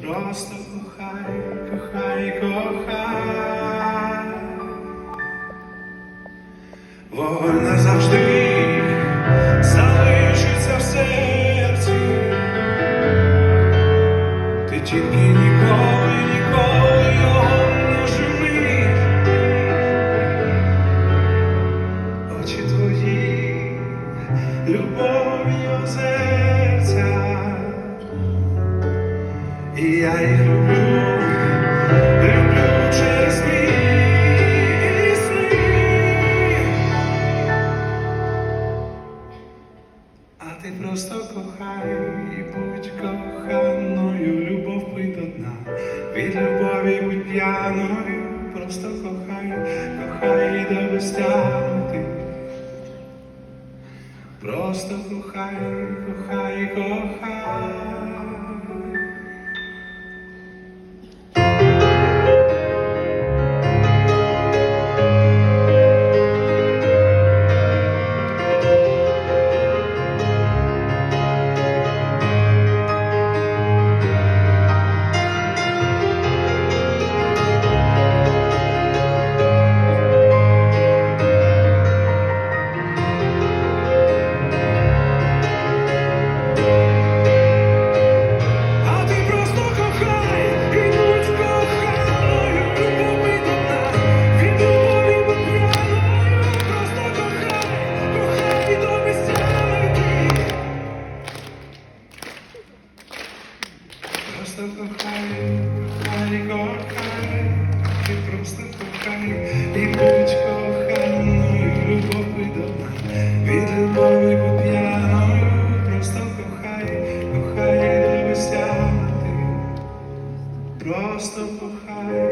Просто кохай, кохай, кохай. Вогонь назавжди залишиться в серці. Ти тільки ніколи, ніколи його не жени. Очі твої, любові озерця. І я їх люблю, люблю через мій сни. А ти просто кохай і будь коханою, любов пий до. Від любові будь п'яною, просто кохай, кохай до безтяги. Просто кохай, кохай, кохай. Просто кохай, кохай, кохай, ти просто кохай і будь коханою, любові до дна, від любові будь п'яною, просто кохай, кохай до висяти, Просто кохай.